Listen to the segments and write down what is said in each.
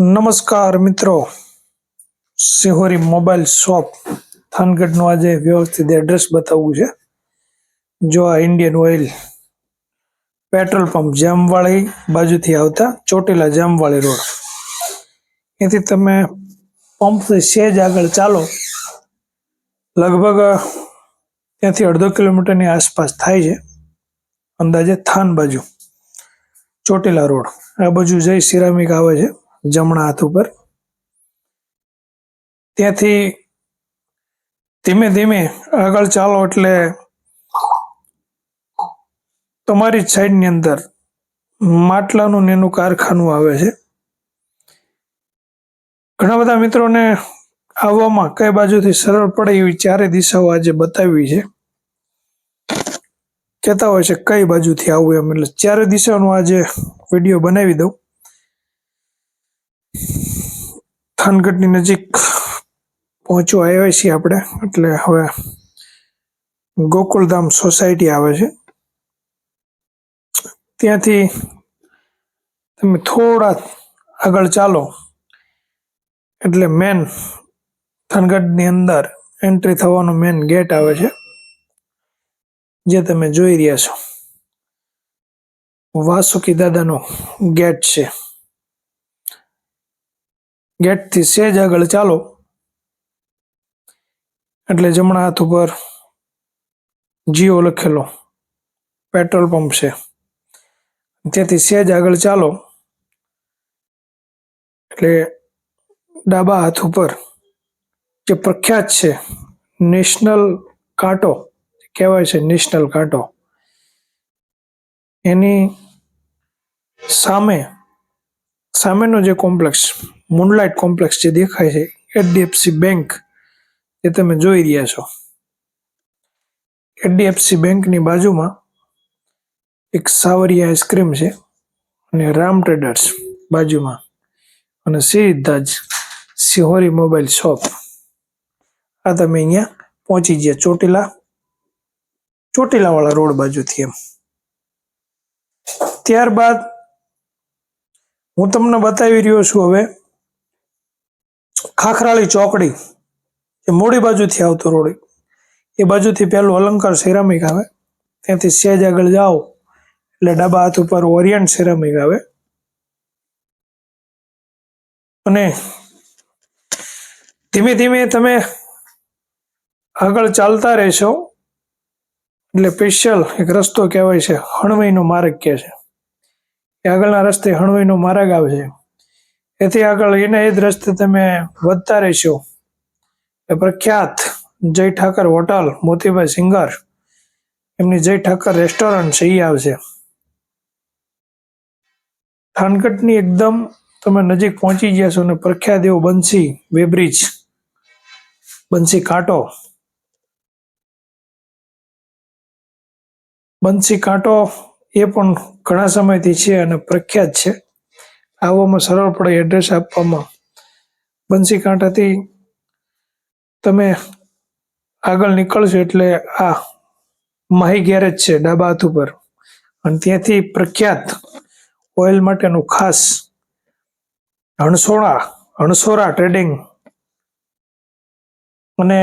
નમસ્કાર મિત્રો. Sihori mobile shop થાનગઢનું આજે વ્યવસ્થિત એડ્રેસ બતાવવું છે. જો આ Indian oil petrol pump Jamvali બાજુથી આવતા ચોટીલા જામવાળી રોડ. એથી તમે પંપથી સેજ આગળ ચાલો. લગભગ ત્યાંથી અડધો કિલોમીટરની આસપાસ થાય છે. અંદાજે થાન બાજુ. ચોટીલા રોડ. આ બાજુ જઈ સિરામિક આવે છે. જમણા હાથ ઉપર. ત્યાંથી ધીમે ધીમે આગળ ચાલો એટલે તમારી સાઈડની અંદર માટલાનું નેનું કારખાનું આવે છે. ઘણા બધા મિત્રોને આવવામાં કઈ બાજુથી સરળ પડે એવી ચારે દિશાઓ આજે બતાવી છે. કહેતા હોય છે કઈ બાજુથી આવવું એમ, એટલે ચારે દિશાનો આજે વીડિયો બનાવી દઉં. થાનગઢની નજીક પહોંચવા આવ્યા છીએ આપણે. એટલે હવે ગોકુલધામ સોસાયટી આવે છે. ત્યાંથી તમે થોડા આગળ ચાલો. એટલે મેન થાનગઢની અંદર એન્ટ્રી થવાનો મેન ગેટ આવે છે, જે તમે જોઈ રહ્યા છો. વાસુકી દાદાનો ગેટ છે. ગેટથી સેજ આગળ ચાલો. એટલે જમણા હાથ ઉપર જીઓ લખેલો, પેટ્રોલ પંપ છે. ત્યાંથી સેજ આગળ ચાલો. એટલે ડાબા હાથ ઉપર જે પ્રખ્યાત છે, નેશનલ કાંટો, કહેવાય છે નેશનલ કાંટો. એની સામે, સામેનો જે કોમ્પ્લેક્સ મૂનલાઇટ કોમ્પ્લેક્સ જે દેખાય છે એચડીએફસી બેંક એ તમે જોઈ રહ્યા છો. એચડીએફસી બેંકની બાજુમાં એક સાવરિયા આઈસ્ક્રીમ છે અને રામ ટ્રેડર્સ બાજુમાં અને સીધા જ સિહોરી મોબાઈલ શોપ આ તમે અહીંયા પહોંચી ગયા, ચોટીલા, ચોટીલાવાળા રોડ બાજુથી એમ. ત્યારબાદ હું તમને બતાવી રહ્યો છું હવે ખાખરાળી ચોકડી એ મોડી બાજુથી આવતો રોડ, એ બાજુથી પહેલું અલંકાર સિરામિક આવે, ત્યાંથી સેજ આગળ જાઓ, એટલે ડાબા હાથ ઉપર ઓરિયન્ટ સિરામિક આવે. અને ધીમે ધીમે તમે આગળ ચાલતા રહેશો, એટલે સ્પેશિયલ એક રસ્તો કહેવાય છે હણવાઈનો માર્ગ કહે છે. એ આગળના રસ્તે હણવઈનો માર્ગ આવે છે. એથી આગળ એને એ દ્રષ્ટિ તમે વધતા રહેશો. એ પ્રખ્યાત જય ઠાકર હોટલ, મોતીભાઈ સિંગર, એમની જય ઠાકર રેસ્ટોરન્ટ છે એ આવશે. થાનગઢની એકદમ તમે નજીક પહોંચી છો અને પ્રખ્યાત એવો બંસી વેબ્રિજ, બંસી કાંટો. બંસી કાંટો એ પણ ઘણા સમયથી છે અને પ્રખ્યાત છે. આવવામાં સરળ પડે એડ્રેસ આપવામાં. બંસી કાંટાથી તમે આગળ નીકળશો એટલે આ માહી ગેરેજ છે ડાબા હાથ ઉપર. અને ત્યાંથી પ્રખ્યાત ઓઇલ માટેનું ખાસ હણસોડા હણસોરા ટ્રેડિંગ અને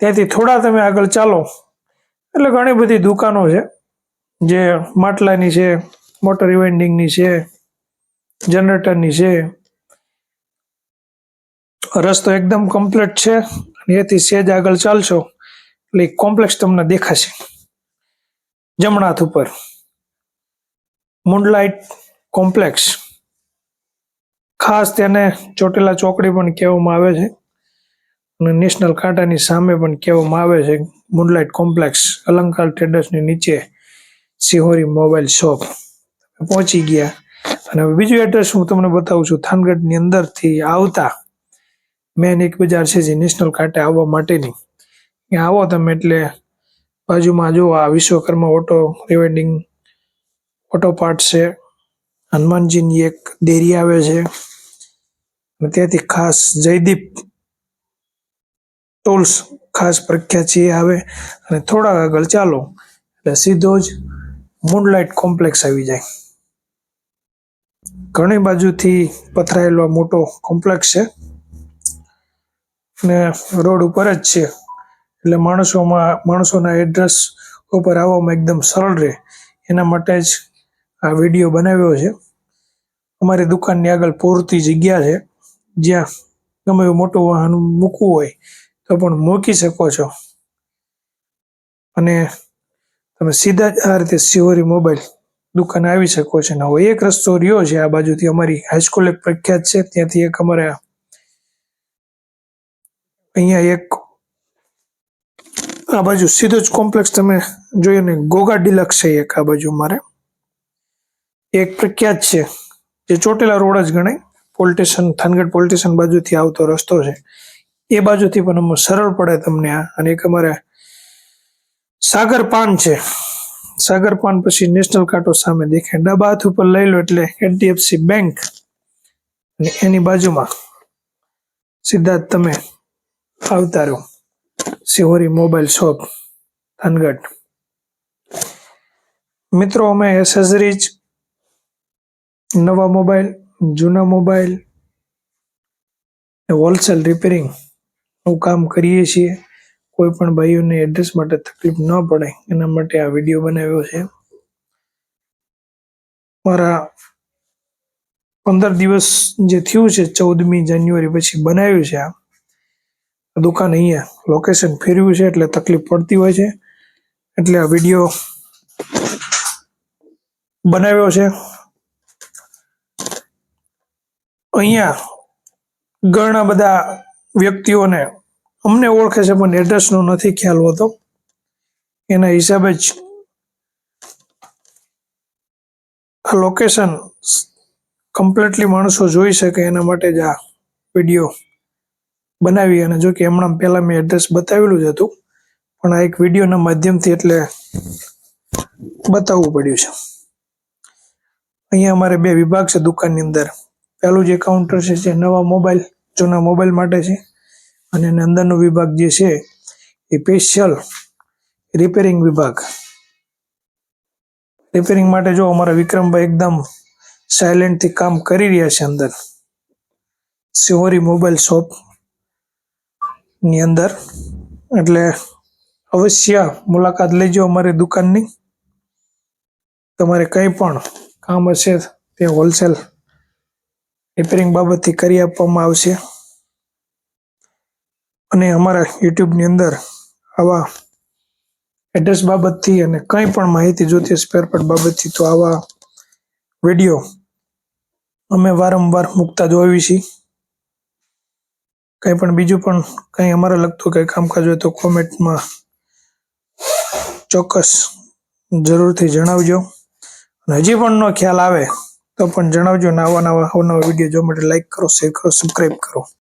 ત્યાંથી થોડા તમે આગળ ચાલો. એટલે ઘણી બધી દુકાનો છે, જે માટલાની છે મોટર રિવાઇન્ડિંગની છે જનરેટરની છે રસ્તો એકદમ કમ્પ્લીટ છે અને એથી સેજ આગળ ચાલશો એટલે કોમ્પ્લેક્સ તમને દેખાશે. જમણા હાથ ઉપર. મૂનલાઇટ કોમ્પ્લેક્સ ખાસ તેને ચોટીલા ચોકડી પણ કહેવામાં આવે છે અને નેશનલ કાંટાની સામે પણ કહેવામાં આવે છે મૂનલાઇટ કોમ્પ્લેક્સ અલંકાર ટ્રેડર્સની નીચે સિહોરી મોબાઈલ શોપ પહોંચી ગયા. અને હવે બીજું એડ્રેસ હું તમને બતાવું છું. થાનગઢની અંદરથી આવતા મેન એક બજાર છે જે નેશનલ કાંટે આવવા માટેની. ત્યાં આવો તમે એટલે બાજુમાં જો આ Vishwakarma auto rewinding auto part છે. હનુમાનજીની એક ડેરી આવે છે. અને ત્યાંથી ખાસ જયદીપ ટૂલ્સ ખાસ પ્રખ્યાત છે એ આવે. અને થોડા આગળ ચાલો, એટલે સીધો જ મૂનલાઇટ કોમ્પ્લેક્સ આવી જાય. ઘણી બાજુથી પથરાયેલો મોટો કોમ્પ્લેક્સ છે. ને રોડ ઉપર જ છે. એટલે માણસોમાં, માણસોના એડ્રેસ ઉપર આવવામાં એકદમ સરળ રહે. એના માટે જ આ વીડિયો બનાવ્યો છે. અમારી દુકાનની આગળ પૂરતી જગ્યા છે. જ્યાં તમે મોટું વાહન મૂકવું હોય તો પણ મૂકી શકો છો. અને તમે સીધા જ આ રીતે સિવરી મોબાઈલ દુકાન આવી શકો છો. ને હવે એક રસ્તો રહ્યો છે આ બાજુથી અમારી હાઈસ્કૂલ એક પ્રખ્યાત છે. ત્યાંથી એક અમારે અહીંયા એક આ બાજુ સીધો જ કોમ્પ્લેક્સ તમે જોઈએ ને, ગોગા ડિલક્સ છે એક આ બાજુ મારે. એક પ્રખ્યાત છે. જે ચોટેલા રોડ જ ગણાય. પોલિટેશન થાનગઢ પોલિટેશન બાજુથી આવતો રસ્તો છે. એ બાજુથી પણ સરળ પડે તમને આ. અને એક અમારે સાગર પાન છે. સાગર પાન પછી નેશનલ કાંટો સામે દેખાય. ડાબા હાથ ઉપર લઈ લો એટલે એચડીએફસી બેંક. અને એની બાજુમાં સીધા તમે આવતા રહો. સિહોરી મોબાઈલ શોપ થાનગઢ મિત્રો, અમે એસેસરીઝ નવા મોબાઈલ, જૂના મોબાઈલ હોલસેલ રિપેરિંગનું કામ કરીએ છીએ. કોઈ પણ ભાઈઓને એડ્રેસ માટે તકલીફ ન પડે, એના માટે આ વીડિયો બનાવ્યો છે. મારા પંદર દિવસ જે થયું છે, ચૌદમી જાન્યુઆરી પછી બનાવ્યું છે આ. દુકાન અહીંયા લોકેશન ફેરવ્યું છે, એટલે તકલીફ પડતી હોય છે. એટલે આ વીડિયો બનાવ્યો છે. અહીંયા ઘણા બધા વ્યક્તિઓને અમને ઓળખે છે, પણ એડ્રેસનો નથી ખ્યાલ હોતો. એના હિસાબે જ આ લોકેશન કમ્પ્લીટલી માણસો જોઈ શકે, એના માટે જ આ વીડિયો બનાવી અને જો કે હમણાં પહેલાં મેં એડ્રેસ બતાવેલું જ હતું. પણ આ એક વિડીયોના માધ્યમથી એટલે બતાવવું પડ્યું છે. અહીંયા અમારે બે વિભાગ છે દુકાનની અંદર. પહેલું જે કાઉન્ટર છે, જે નવા મોબાઈલ જૂના મોબાઈલ માટે છે. અને અંદરનો વિભાગ જે છે એ સ્પેશિયલ રિપેરિંગ વિભાગ. રિપેરિંગ માટે જો અમારા વિક્રમભાઈ એકદમ સાયલેન્ટથી કામ કરી રહ્યા છે અંદર. સિહોરી મોબાઈલ શોપની અંદર. એટલે અવશ્ય મુલાકાત લેજો અમારી દુકાનની. તમારે કંઈ પણ કામ હશે તે હોલસેલ રિપેરિંગ બાબતથી કરી આપવામાં આવશે. અને અમારા યુટ્યુબની અંદર આવા એડ્રેસ બાબતથી અને કંઈ પણ માહિતી જોતી સ્પેર પાર્ટ બાબતથી, તો આવા વીડિયો અમે વારંવાર મૂકતા જ હોઈએ છીએ. કંઈ પણ બીજું પણ કંઈ અમારે લગતું કંઈ કામકાજ હોય તો કોમેન્ટમાં ચોક્કસ જરૂરથી જણાવજો. અને હજી પણ નો ખ્યાલ આવે તો પણ જણાવજો ને આવા નવા અવનવા વીડિયો જોવા માટે લાઈક કરો શેર કરો સબસ્ક્રાઈબ કરો.